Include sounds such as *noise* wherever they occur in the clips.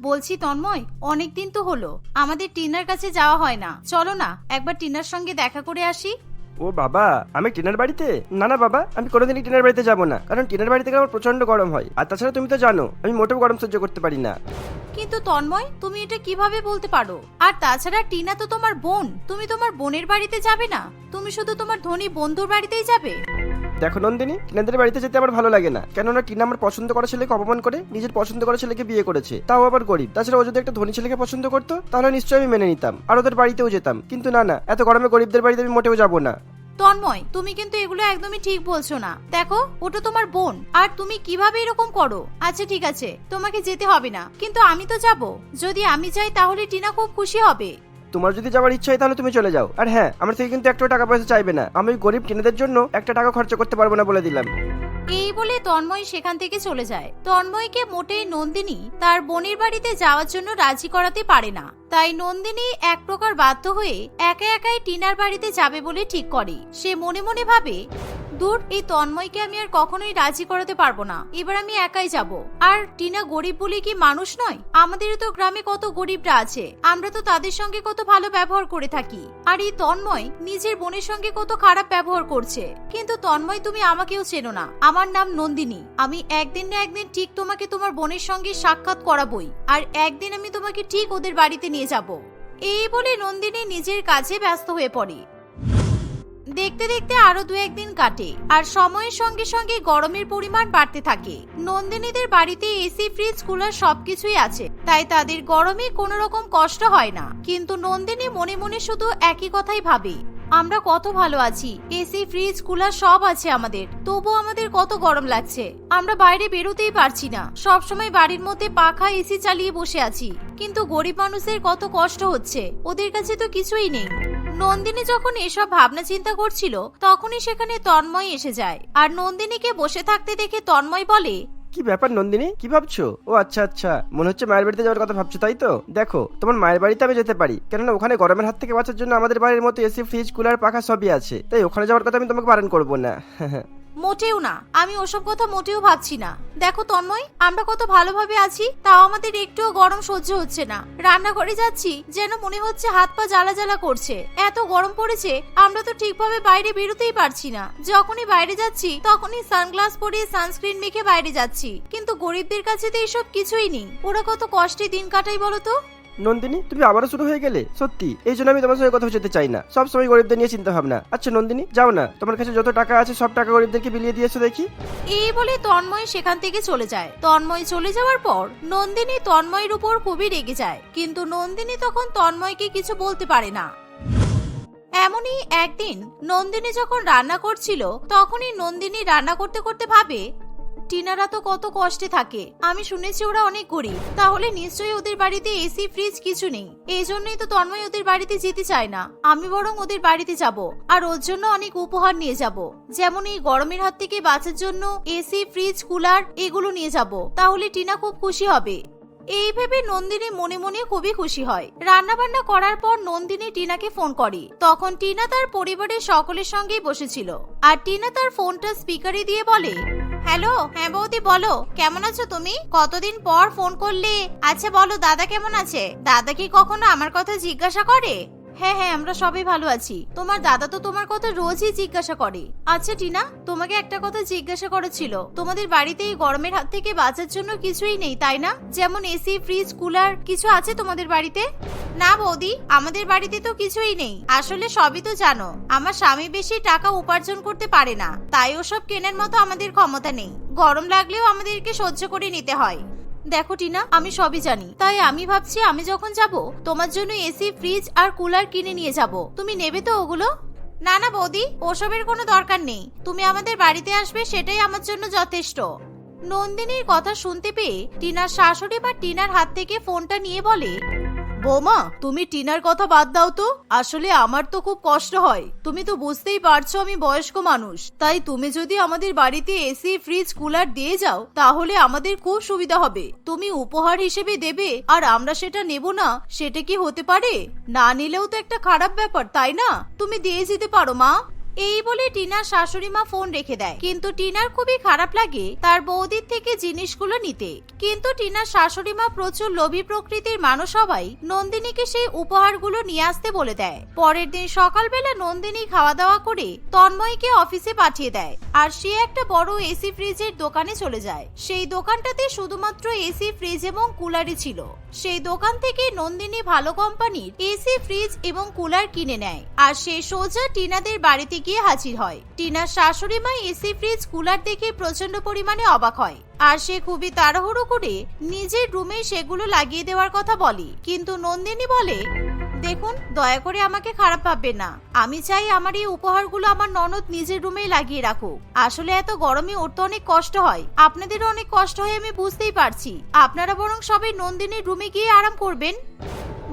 বলছি তন্ময় অনেক দিন তো হলো। আমাদের টিনার কাছে যাওয়া হয় না। চলো না একবার টিনার সঙ্গে দেখা করে আসি। ও বাবা আমি টিনার বাড়িতে? না না বাবা আমি কোনোদিনই টিনার বাড়িতে যাব না। কারণ টিনার বাড়ি থেকে আমার প্রচণ্ড গরম হয়। আর তাছাড়া তুমি তো জানো আমি মোটেও গরম সহ্য করতে পারি না। কিন্তু তন্ময় তুমি এটা কীভাবে বলতে পারো? আর তাছাড়া টিনা তো তোমার বোন। তুমি তোমার বোনের বাড়িতে যাবে না? তুমি শুধু তোমার ধনী বন্ধুর বাড়িতেই যাবে? দেখো নন্দিনী টিনাদের বাড়িতে যেতে আমার ভালো লাগে না। কেননা টিনা আমার পছন্দ করা ছেলেকে অপমান করে, নিজের পছন্দ করা ছেলেকে বিয়ে করেছে। তাও আবার গরিব। তাছাড়া ও যদি একটা ধনী ছেলেকে পছন্দ করতো, তাহলে নিশ্চয়ই আমি মেনে নিতাম। আর ওদের বাড়িতেও যেতাম। কিন্তু না না, এত গরমে গরিবদের বাড়িতে আমি মোটেও যাব না। তন্ময়, তুমি কিন্তু এগুলো একদমই ঠিক বলছো না। দেখো ওটা তোমার বোন। আর তুমি কীভাবে এরকম করো? আচ্ছা ঠিক আছে। তোমাকে যেতে হবে না। কিন্তু আমি তো যাব। যদি আমি যাই, তাহলে টিনা খুব খুশি হবে। তোমার যদি যাওয়ার ইচ্ছা হয় তাহলে তুমি চলে যাও। আর হ্যাঁ আমার থেকে কিন্তু একটাও টাকা পয়সা চাইবে না। আমি গরিব টিনাদের জন্য একটা টাকা খরচ করতে পারব না বলে দিলাম। এই বলে তন্ময় সেখান থেকে চলে যায়। তন্ময়কে মোটেই নন্দিনী তার বোনের বাড়িতে যাওয়ার জন্য রাজি করাতে পারে না। তাই নন্দিনী এক প্রকার বাধ্য হয়ে একা একাই টিনার বাড়িতে যাবে বলে ঠিক করে। সে মনে মনে ভাবে দূর, এই তন্ময়কে আমি আর কখনোই রাজি করাতে পারব না। এবার আমি একাই যাব। আর টিনা গরিব বলে কি মানুষ নয়? আমাদেরও তো গ্রামে কত গরিবরা আছে। আমরা তো তাদের সঙ্গে কত ভালো ব্যবহার করে থাকি। আর এই তন্ময় নিজের বোনের সঙ্গে কত খারাপ ব্যবহার করছে। কিন্তু তন্ময়, তুমি আমাকেও চেনো না। আমার নাম নন্দিনী। আমি একদিন না একদিন ঠিক তোমাকে তোমার বোনের সঙ্গে সাক্ষাৎ করাবই। আর একদিন আমি তোমাকে ঠিক ওদের বাড়িতে নিয়ে যাব। এই বলে নন্দিনী নিজের কাজে ব্যস্ত হয়ে পড়ে। দেখতে দেখতে আরও দু একদিন কাটে, আর সময়ের সঙ্গে সঙ্গে গরমের পরিমাণ বাড়তে থাকে। নন্দিনীদের বাড়িতে এসি ফ্রিজ কুলার সবকিছুই আছে, তাই তাদের গরমে কোনো রকম কষ্ট হয় না। কিন্তু নন্দিনী মনে মনে শুধু একই কথাই ভাবে, আমরা কত ভালো আছি এসি ফ্রিজ কুলার সব আছে আমাদের তবু আমাদের কত গরম লাগছে। আমরা বাইরে বেরোতেই পারছি না সব সময় বাড়ির মধ্যে পাখা এসি চালিয়ে বসে আছি। কিন্তু গরিব মানুষের কত কষ্ট হচ্ছে, ওদের কাছে তো কিছুই নেই। নন্দিনী যখন এসব ভাবনা চিন্তা করছিল, তখনই সেখানে তন্ময় এসে যায়। আর নন্দিনীকে বসে থাকতে দেখে তন্ময় বলে, কি ব্যাপার নন্দিনী? কি ভাবছ? ও আচ্ছা আচ্ছা। মনে হচ্ছে মায়ের বাড়িতে যাওয়ার কথা ভাবছ, তাই তো? দেখো, তোমার মায়ের বাড়িতে আমি যেতে পারি। কেননা ওখানে গরমের হাত থেকে বাঁচার জন্য আমাদের বাড়ির মতো এসি, ফ্রিজ, কুলার, পাখা সবই আছে। তাই ওখানে যাওয়ার কথা আমি তোমাকে বারণ করব না। *laughs* মোটেও না। আমি ওসব কথা মোটেও ভাবছি না। দেখো তন্ময়, আমরা কত ভালোভাবে আছি, তাও আমাদের একটুও গরম সহ্য হচ্ছে না। রান্নাঘরে যাচ্ছি, যেন মনে হচ্ছে হাত পা জ্বালা জ্বালা করছে। এত গরম পড়েছে, আমরা তো ঠিকভাবে বাইরে বেরোতেই পারছি না। যখনই বাইরে যাচ্ছি, তখনই সানগ্লাস পরিয়ে সানস্ক্রিন মেখে বাইরে যাচ্ছি। কিন্তু গরিবদের কাছে তো এসব কিছুই নেই। ওরা কত কষ্টে দিন কাটাই বলো তো? নন্দিনী, তুমি আবারও শুরু হয়ে গেলে? সত্যি, এই জন্য আমি তোমার সঙ্গে কথা যেতে চাই না। সব সময় গরিবদের নিয়ে চিন্তা ভাবনা আচ্ছা নন্দিনী, যাও না। তোমার কাছে যত টাকা আছে, সব টাকা গরিবদেরকে বিলিয়ে দিয়েছ দেখি। এই বলে তন্ময় সেখান থেকে চলে যায়। তন্ময় চলে যাওয়ার পর নন্দিনী তন্ময়ের উপর খুবই রেগে যায়। কিন্তু নন্দিনী তখন তন্ময়কে কিছু বলতে পারে না। এমনই একদিন নন্দিনী যখন রান্না করছিল, তখনই নন্দিনী রান্না করতে করতে ভাবে টিনারা তো কত কষ্টে থাকে। আমি শুনেছি ওরা অনেক গরিব। তাহলে নিশ্চয়ই ওদের বাড়িতে এসি ফ্রিজ কিছু নেই। এই জন্যই তো তন্ময় ওদের বাড়িতে যেতে চায় না। আমি বরং ওদের বাড়িতে যাব আর ওর জন্য অনেক উপহার নিয়ে যাব। যেমন এই গরমের হাত থেকে বাঁচার জন্য এসি ফ্রিজ কুলার এগুলো নিয়ে যাব। তাহলে টিনা খুব খুশি হবে। এই ভেবে নন্দিনী মনে মনে খুবই খুশি হয়। রান্না বান্না করার পর নন্দিনী টিনাকে ফোন করে। তখন টিনা তার পরিবারের সকলের সঙ্গেই বসেছিল। আর টিনা তার ফোনটা স্পিকারে দিয়ে বলে হ্যালো হ্যাঁ বৌদি, বলো। কেমন আছো তুমি? কতদিন পর ফোন করলে? আচ্ছা বলো, দাদা কেমন আছে? দাদা কি কখনো আমার কথা জিজ্ঞাসা করে? হ্যাঁ হ্যাঁ আমরা সবাই ভালো আছি। তোমার দাদা তো তোমার কথা রোজই জিজ্ঞাসা করে। আচ্ছা টিনা, তোমাকে একটা কথা জিজ্ঞাসা করেছিল। তোমাদের বাড়িতে এই গরমের হাত থেকে বাঁচার জন্য কিছুই নেই, তাই না? যেমন এসি ফ্রিজ কুলার কিছু আছে তোমাদের বাড়িতে? না বৌদি, আমাদের বাড়িতে তো কিছুই নেই। আসলে সবই তো জানো, আমার স্বামী বেশি টাকা উপার্জন করতে পারে না। তাই ওসব কেনার মতো আমাদের ক্ষমতা নেই। গরম লাগলেও আমাদেরকে সহ্য করে নিতে হয়। দেখো টিনা, আমি সবই জানি। তাই আমি ভাবছি আমি যখন যাব, তোমার জন্য এসি, ফ্রিজ আর কুলার কিনে নিয়ে যাব। তুমি নেবে তো ওগুলো? না না বৌদি, ওসবের কোনো দরকার নেই। তুমি আমাদের বাড়িতে আসবে, সেটাই আমার জন্য যথেষ্ট। নন্দিনীর কথা শুনতে পেয়ে টিনার শাশুড়ি বা টিনার হাত থেকে ফোনটা নিয়ে বলে বৌমা, তুমি টিনার কথা বাদ দাও তো। আসলে আমার তো খুব কষ্ট হয়। তুমি তো বুঝতেই পারছ আমি বয়স্ক মানুষ। তাই তুমি যদি আমাদের বাড়িতে এসি ফ্রিজ কুলার দিয়ে যাও, তাহলে আমাদের খুব সুবিধা হবে। তুমি উপহার হিসেবে দেবে, আর আমরা সেটা নেব না। সেটা কি হতে পারে? না নিলেও তো একটা খারাপ ব্যাপার, তাই না? তুমি দিয়ে যেতে পারো, মা। এই বলে টিনার শাশুড়ি মা ফোন রেখে দেয়। কিন্তু টিনার খুবই খারাপ লাগে তার বৌদির থেকে জিনিসগুলো নিতে। কিন্তু টিনার শাশুড়ি মা প্রচুর লোভী প্রকৃতির মানুষ হওয়ায় নন্দিনীকে সেই উপহারগুলো নিয়ে আসতে বলে দেয়। পরের দিন সকালবেলা নন্দিনী খাওয়া দাওয়া করে তন্ময়কে অফিসে পাঠিয়ে দেয়। আর সে একটা বড় এসি ফ্রিজের দোকানে চলে যায়। সেই দোকানটাতে শুধুমাত্র এসি ফ্রিজ এবং কুলারই ছিল। সেই দোকান থেকে নন্দিনী ভালো কোম্পানির এসি ফ্রিজ এবং কুলার কিনে নেয়। আর সে সোজা টিনাদের বাড়িতে গিয়ে হাজির হয়। টিনার শাশুড়ি মা এসি ফ্রিজ, কুলার দেখে প্রচণ্ড পরিমাণে অবাক হয়। আর সে খুবই তাড়াহুড়ো করে নিজের রুমে সেগুলো লাগিয়ে দেওয়ার কথা বলে। কিন্তু নন্দিনী বলে, দেখুন, দয়া করে আমাকে খারাপ ভাববেন না। আমি চাই আমার এই উপহারগুলো আমার ননদ নিজের রুমেই লাগিয়ে রাখুক। আসলে এত গরমে উঠতে অনেক কষ্ট হয়। আপনাদেরও অনেক কষ্ট হয় আমি বুঝতেই পারছি। আপনারা বরং সবাই নন্দিনীর রুমে গিয়ে আরাম করবেন।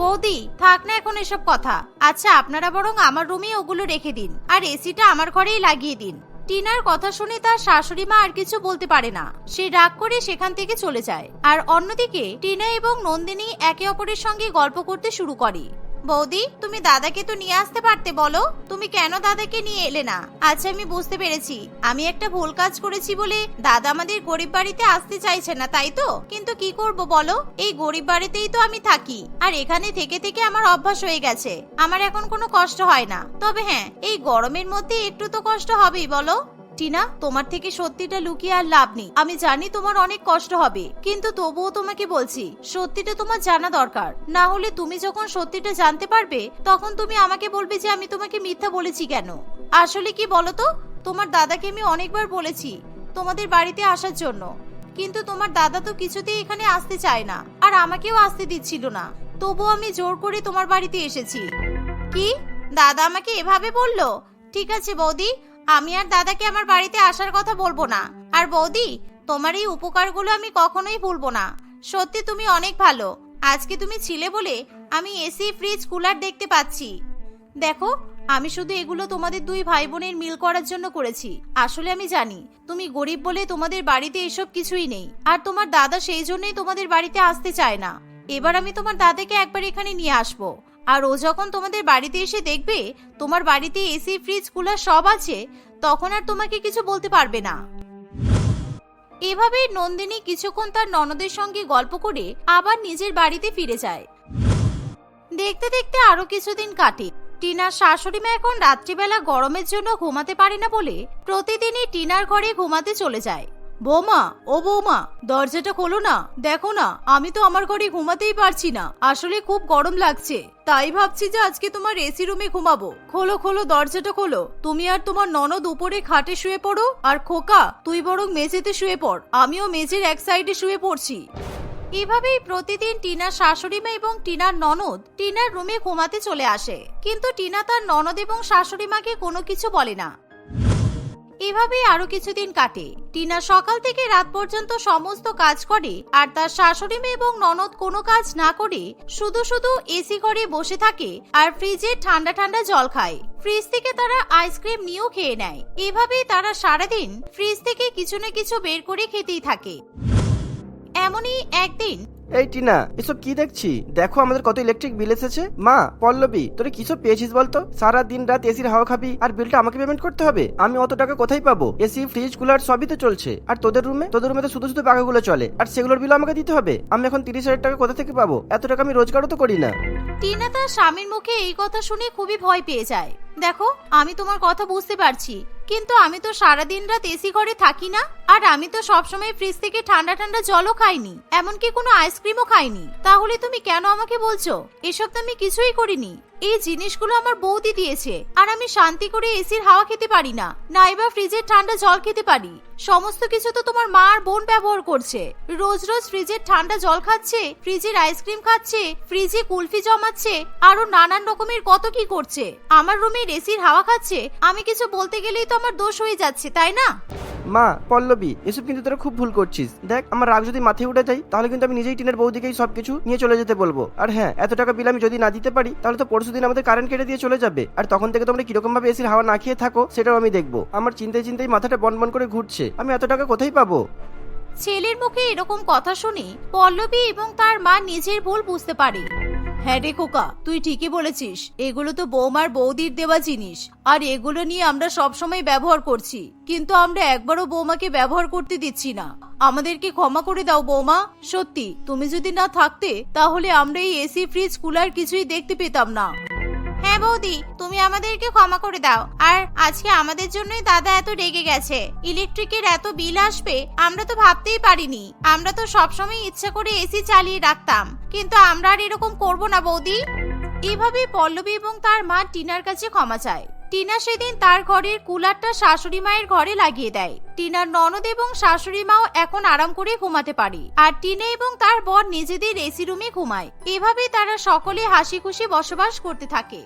বৌদি, থাক না এখন এসব কথা। আচ্ছা আপনারা বরং আমার রুমে ওগুলো রেখে দিন, আর এসিটা আমার ঘরেই লাগিয়ে দিন। টিনার কথা শুনে তার শাশুড়ি মা আর কিছু বলতে পারে না। সে রাগ করে সেখান থেকে চলে যায়। আর অন্যদিকে, টিনা এবং নন্দিনী একে অপরের সঙ্গে গল্প করতে শুরু করে। বৌদি, তুমি দাদাকে তো নিয়ে আসতে পারতে বলো? তুমি কেন দাদাকে নিয়ে এলে না? আচ্ছা আমি বুঝতে পেরেছি। আমি একটা ভুল কাজ করেছি বলে দাদা আমাদের গরিব বাড়িতে আসতে চাইছে না, তাই তো? কিন্তু কি করব বলো? এই গরিব বাড়িতেই তো আমি থাকি। আর এখানে থেকে থেকে আমার অভ্যাস হয়ে গেছে। আমার এখন কোনো কষ্ট হয় না। তবে হ্যাঁ এই গরমের মধ্যে একটু তো কষ্ট হবেই বলো। টিনা, তোমার থেকে সত্যিটা লুকিয়ে আর লাভ নেই। আমি জানি তোমার অনেক কষ্ট হবে, কিন্তু তবুও তোমাকে বলছি, সত্যিটা তোমার জানা দরকার। না হলে তুমি যখন সত্যিটা জানতে পারবে, তখন তুমি আমাকে বলবে যে আমি তোমাকে মিথ্যা বলেছি কেন। আসলে কি বলো তো তোমার দাদাকে আমি অনেকবার বলেছি, তোমাদের বাড়িতে আসার জন্য। কিন্তু তোমার দাদা তো কিছুতেই এখানে আসতে চায় না, আর আমাকেও আসতে দিচ্ছিল না। তবু আমি জোর করে তোমার বাড়িতে এসেছি। কি? দাদা আমাকে এভাবে বলল? ঠিক আছে বৌদি আমি আর দাদাকে আমার বাড়িতে আসার কথা বলব না। আর বৌদি, তোমার এই উপকারগুলো আমি কখনোই ভুলবো না। সত্যি তুমি অনেক ভালো। আজকে তুমি ছিলে বলে আমি এসি ফ্রিজ কুলার দেখতে পাচ্ছি। দেখো, আমি শুধু এগুলো তোমাদের দুই ভাই বোনের মিল করার জন্য করেছি। আসলে আমি জানি, তুমি গরিব বলে তোমাদের বাড়িতে এসব কিছুই নেই। আর তোমার দাদা সেই জন্যই তোমাদের বাড়িতে আসতে চায় না। এবার আমি তোমার দাদাকে একবার এখানে নিয়ে আসব। আর ও যখন তোমাদের বাড়িতে এসে দেখবে তোমার বাড়িতে এসি, ফ্রিজ, কুলার সব আছে, তখন আর তোমাকে কিছু বলতে পারবে না। এভাবেই নন্দিনী কিছুক্ষণ তার ননদের সঙ্গে গল্প করে আবার নিজের বাড়িতে ফিরে যায়। দেখতে দেখতে আরও কিছুদিন কাটে। টিনার শাশুড়ি মা এখন রাত্রিবেলা গরমের জন্য ঘুমাতে পারে না বলে প্রতিদিনই টিনার ঘরে ঘুমাতে চলে যায়। বৌমা, ও বৌমা, দরজাটা খোলো না, দেখো না, আমি তো আমার ঘরে ঘুমাতেই পারছি না, আসলে খুব গরম লাগছে, তাই ভাবছি যে আজকে তোমার এসি রুমে ঘুমাবো। খোলো খোলো, দরজাটা খোলো, তুমি আর তোমার ননদ উপরে খাটে শুয়ে পড়ো, আর খোকা, তুই বরং মেঝেতে শুয়ে পড়, আমিও মেঝের এক সাইডে শুয়ে পড়ছি। এভাবেই প্রতিদিন টিনার শাশুড়িমা এবং টিনার ননদ টিনার রুমে ঘুমাতে চলে আসে, কিন্তু টিনা তার ননদ এবং শাশুড়িমাকে কোনো কিছু বলে না। এভাবেই আরও কিছুদিন কাটে। টিনা সকাল থেকে রাত পর্যন্ত সমস্ত কাজ করে, আর তার শাশুড়ি মেয়ে এবং ননদ কোনো কাজ না করে শুধু শুধু এসি ঘরে বসে থাকে আর ফ্রিজে ঠান্ডা ঠান্ডা জল খায়। ফ্রিজ থেকে তারা আইসক্রিম নিয়েও খেয়ে নেয়। এভাবেই তারা সারাদিন ফ্রিজ থেকে কিছু না কিছু বের করে খেতেই থাকে। এমনই একদিন এই টিনা, এসব কি দেখছি? দেখো আমাদের কত ইলেকট্রিক বিল এসেছে। মা, পল্লবী, তোরা কিসব পেয়েছিস বলতো? সারা দিন রাত এসির হাওয়া খাবি আর বিলটা আমাকে পেমেন্ট করতে হবে? আমি অত টাকা কোথায় পাবো? এসি ফ্রিজ কুলার সবই তো চলছে। আর তোদের রুমে তোদের রুমে তো শুধু শুধু পাখাগুলো চলে। আর সেগুলোর বিল আমাকে দিতে হবে। আমি এখন তিরিশ হাজার টাকা কোথা থেকে পাবো? এত টাকা আমি রোজগারও তো করি না। টিনা তার স্বামীর মুখে এই কথা শুনে খুবই ভয় পেয়ে যায়। দেখো, আমি তোমার কথা বুঝতে পারছি। কিন্তু আমি তো সারাদিন রাত এসি ঘরে থাকি না। আর আমি তো সবসময় ফ্রিজ থেকে ঠান্ডা ঠান্ডা জলও খাইনি। এমনকি কোনো আইসক্রিমও খাইনি। তাহলে তুমি কেন আমাকে বলছো? এসব তো আমি কিছুই করিনি। এই জিনিসগুলো আমার বৌদি দিয়েছে, আর আমি শান্তি করে এসির হাওয়া খেতে পারি না নাইবা ফ্রিজের ঠান্ডা জল খেতে পারি। সমস্ত কিছু তো তোমার মা আর বোন ব্যবহার করছে। রোজ রোজ ফ্রিজের ঠান্ডা জল খাচ্ছে, ফ্রিজের আইসক্রিম খাচ্ছে, ফ্রিজে কুলফি জমাচ্ছে আরও নানান রকমের কত কি করছে। আমার রুমের এসির হাওয়া খাচ্ছে, আমি কিছু বলতে গেলেই তো আমার দোষ হয়ে যাচ্ছে, তাই না? মা, পল্লবী, এসব কিন্তু তোরা খুব ভুল করছিস। দেখ, আমার রাগ যদি মাথায় উঠে যায়, তাহলে কিন্তু আমি নিজেই টিনের বৌদিকেই সবকিছু নিয়ে চলে যেতে বলব। আর হ্যাঁ এত টাকা বিল আমি যদি না দিতে পারি, তাহলে তো পরশু দিন আমাদের কারেন্ট কেটে দিয়ে চলে যাবে। আর তখন থেকে তোমরা কীরকম ভাবে এসির হাওয়া না খেয়ে থাকো, সেটাও আমি দেখব। আমার চিন্তায় চিন্তায় মাথাটা বন বন করে ঘুরছে। আমি এত টাকা কোথায় পাবো? ছেলের মুখে এরকম কথা শুনে পল্লবী এবং তার মা নিজের ভুল বুঝতে পারে। হ্যাঁ রে খোকা, তুই ঠিকই বলেছিস। এগুলো তো বৌমার বৌদির দেওয়া জিনিস। আর এগুলো নিয়ে আমরা সবসময় ব্যবহার করছি। কিন্তু আমরা একবারও বৌমাকে ব্যবহার করতে দিচ্ছি না। আমাদেরকে ক্ষমা করে দাও বৌমা। সত্যি, তুমি যদি না থাকতে, তাহলে আমরা এই এসি, ফ্রিজ, কুলার কিছুই দেখতে পেতাম না। হ্যাঁ বৌদি, তুমি আমাদেরকে ক্ষমা করে দাও। আর আজকে আমাদের জন্যই দাদা এত রেগে গেছে। ইলেকট্রিকের এত বিল আসবে, আমরা তো ভাবতেই পারিনি। আমরা তো সবসময় ইচ্ছা করে এসি চালিয়ে রাখতাম। কিন্তু আমরা আর এরকম করব না বৌদি। এভাবে পল্লবী এবং তার মা টিনার কাছে ক্ষমা চায়। টিনা সেদিন তার ঘরের কুলারটা শাশুড়ি মায়ের ঘরে লাগিয়ে দেয়। টিনার ননদ এবং শাশুড়ি মাও এখন আরাম করে ঘুমাতে পারে। আর টিনে এবং তার বর নিজেদের এসি রুমে ঘুমায়। এভাবে তারা সকলে হাসি খুশি বসবাস করতে থাকে।